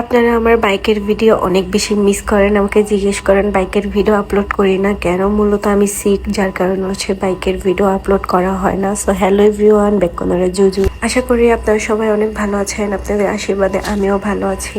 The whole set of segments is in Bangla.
আপনারা আমার বাইকের ভিডিও অনেক বেশি মিস করেন, আমাকে জিজ্ঞেস করেন, বাইকের ভিডিও আপলোড করি না কেন? মূলত আমি সিক যার কারণে হচ্ছে বাইকের ভিডিও আপলোড করা হয় না। সো হ্যালো এভরিওয়ান বেকনরা জুজু আশা করি আপনারা সবাই অনেক ভালো আছেন, আপনাদের আশীর্বাদে আমিও ভালো আছি।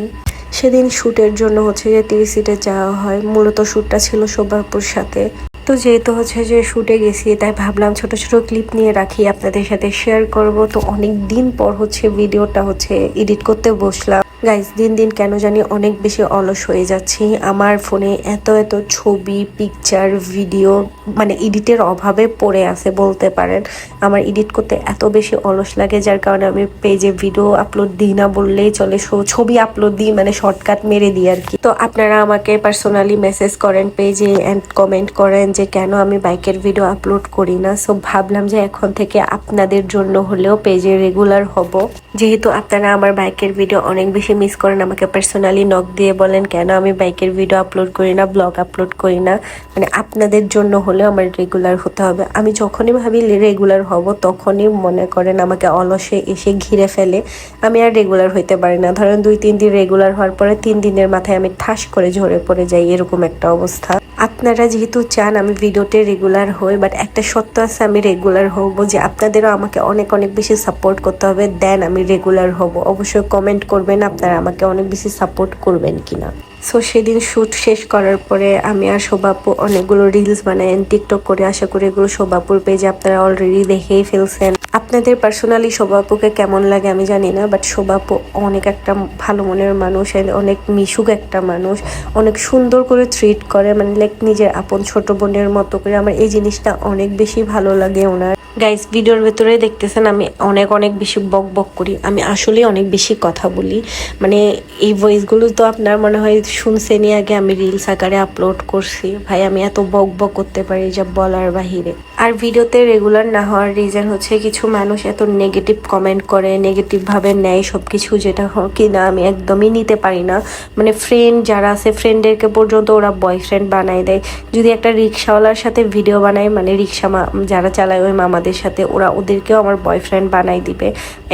সেদিন শ্যুটের জন্য হচ্ছে যে তিরিশ সিটে যাওয়া হয়, মূলত শ্যুটটা ছিল শোভাপুর সাথে। তো যেহেতু হচ্ছে যে শ্যুটে গেছি, তাই ভাবলাম ছোট ছোট ক্লিপ নিয়ে রাখি, আপনাদের সাথে শেয়ার করব। তো অনেক দিন পর হচ্ছে ভিডিওটা হচ্ছে এডিট করতে বসলাম। গাইজ দিন দিন কেন জানি অনেক বেশি অলস হয়ে যাচ্ছি। আমার ফোনে এত এত ছবি পিকচার ভিডিও মানে এডিটের অভাবে পড়ে আছে বলতে পারেন। আমার এডিট করতে এত বেশি অলস লাগে, যার কারণে আমি পেজে ভিডিও আপলোড দিই না বললেই চলে। ছবি আপলোড দিই মানে শর্টকাট মেরে দিই আর কি। তো আপনারা আমাকে পার্সোনালি মেসেজ করেন পেজে অ্যান্ড কমেন্ট করেন যে, কেন আমি বাইকের ভিডিও আপলোড করি না? সো ভাবলাম যে এখন থেকে আপনাদের জন্য হলেও পেজে রেগুলার হব। যেহেতু আপনারা আমার বাইকের ভিডিও অনেক বেশি মিস করেন, আমাকে পার্সোনালি নক দিয়ে বলেন, কেন আমি বাইকের ভিডিও আপলোড করি না ব্লগ আপলোড করি না? মানে আপনাদের জন্য হলেও আমার রেগুলার হতে হবে। আমি যখনই ভাবি রেগুলার হব, তখনই মনে করেন আমাকে অলসে এসে ঘিরে ফেলে। আমি আর রেগুলার হইতে পারি না। ধরেন দুই, তিন দিন রেগুলার হওয়ার পরে তিন দিনের মাথায় আমি ঠাস করে ঝরে পড়ে যাই, এরকম একটা অবস্থা। আপনারা যেহেতু চান আমি ভিডিওতে রেগুলার হই বাট একটা সত্য আছে আমি রেগুলার হব যে আপনাদেরও আমাকে অনেক অনেক বেশি সাপোর্ট করতে হবে দেন আমি রেগুলার হব। অবশ্যই কমেন্ট করবেন আপনারা আমাকে অনেক বেশি সাপোর্ট করবেন কিনা। সো সেদিন শ্যুট শেষ করার পরে আমি আর শোভাপু অনেকগুলো রিলস বানাই টিকটক করে, আশা করি এগুলো শোভাপুর পেজে আপনারা অলরেডি দেখেই ফেলছেন। আপনাদের পার্সোনালি শোভাপুকে কেমন লাগে আমি জানি না বাট শোভাপু অনেক একটা ভালো মনের মানুষ অনেক মিশুক একটা মানুষ। অনেক সুন্দর করে ট্রিট করে মানে লাইক নিজের আপন ছোট বোনের মতো করে। আমার এই জিনিসটা অনেক বেশি ভালো লাগে ওনার। গাইস ভিডিওর ভেতরে দেখতেছেন আমি অনেক অনেক বেশি বক বক করি। আমি আসলে অনেক বেশি কথা বলি। মানে এই ভয়েসগুলো তো আপনার মনে হয় শুনছেনই আগে, আমি রিলস আকারে আপলোড করছি। ভাই, আমি এত বক বক করতে পারি যা বলার বাহিরে। আর ভিডিওতে রেগুলার না হওয়ার রিজন হচ্ছে কিছু মানুষ এত নেগেটিভ কমেন্ট করে নেগেটিভ ভাবে নেয় সব কিছু যেটা কি না আমি একদমই নিতে পারি না। মানে ফ্রেন্ড যারা আছে ফ্রেন্ডদেরকে পর্যন্ত ওরা বয়ফ্রেন্ড বানায় দেয়। যদি একটা রিক্সাওয়ালার সাথে ভিডিও বানায় মানে রিক্সা যারা চালায় ওই মামাদের সাথে, ওরা ওদেরকেও আমার বয়ফ্রেন্ড বানাই দিবে।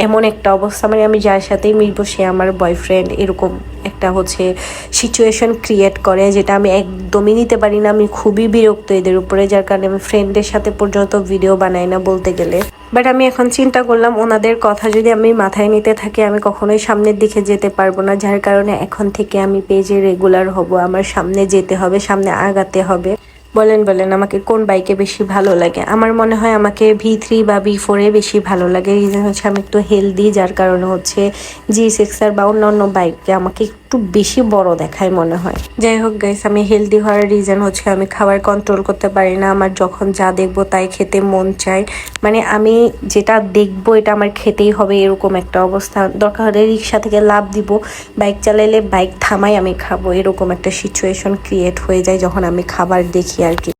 এমন একটা অবস্থা মানে আমি যার সাথেই মিলবো সে আমার বয়ফ্রেন্ড এরকম একটা হচ্ছে সিচুয়েশন ক্রিয়েট করে যেটা আমি একদমই নিতে পারি না। আমি খুবই বিরক্ত এদের উপরে, যার কারণে আমি ফ্রেন্ডের সাথে পর্যন্ত ভিডিও বানাই না বলতে গেলে। বাট আমি এখন চিন্তা করলাম, ওনাদের কথা যদি আমি মাথায় নিতে থাকি, আমি কখনোই সামনের দিকে যেতে পারব না। যার কারণে এখন থেকে আমি পেজে রেগুলার হব, আমার সামনে যেতে হবে, সামনে আগাতে হবে। বলেন বলেন, আমাকে কোন বাইকে বেশি ভালো লাগে? আমার মনে হয় আমাকে ভি থ্রি বা ভি ফোরে বেশি ভালো লাগে। রিজন হচ্ছে আমি একটু হেলদি যার কারণে হচ্ছে জি সিক্স আর বা অন্য অন্য বাইকে আমাকে একটু বেশি বড় দেখায় মনে হয়। যাই হোক গাইস আমি হেলদি হওয়ার রিজন হচ্ছে আমি খাবার কন্ট্রোল করতে পারি না। আমার যখন যা দেখব তাই খেতে মন চায়। মানে আমি যেটা দেখব এটা আমার খেতেই হবে এরকম একটা অবস্থা। দরকার হলে রিক্সা থেকে লাভ দিব বাইক চালাইলে বাইক থামাই আমি খাব। এরকম একটা সিচুয়েশন ক্রিয়েট হয়ে যায় যখন আমি খাবার দেখি আর কি।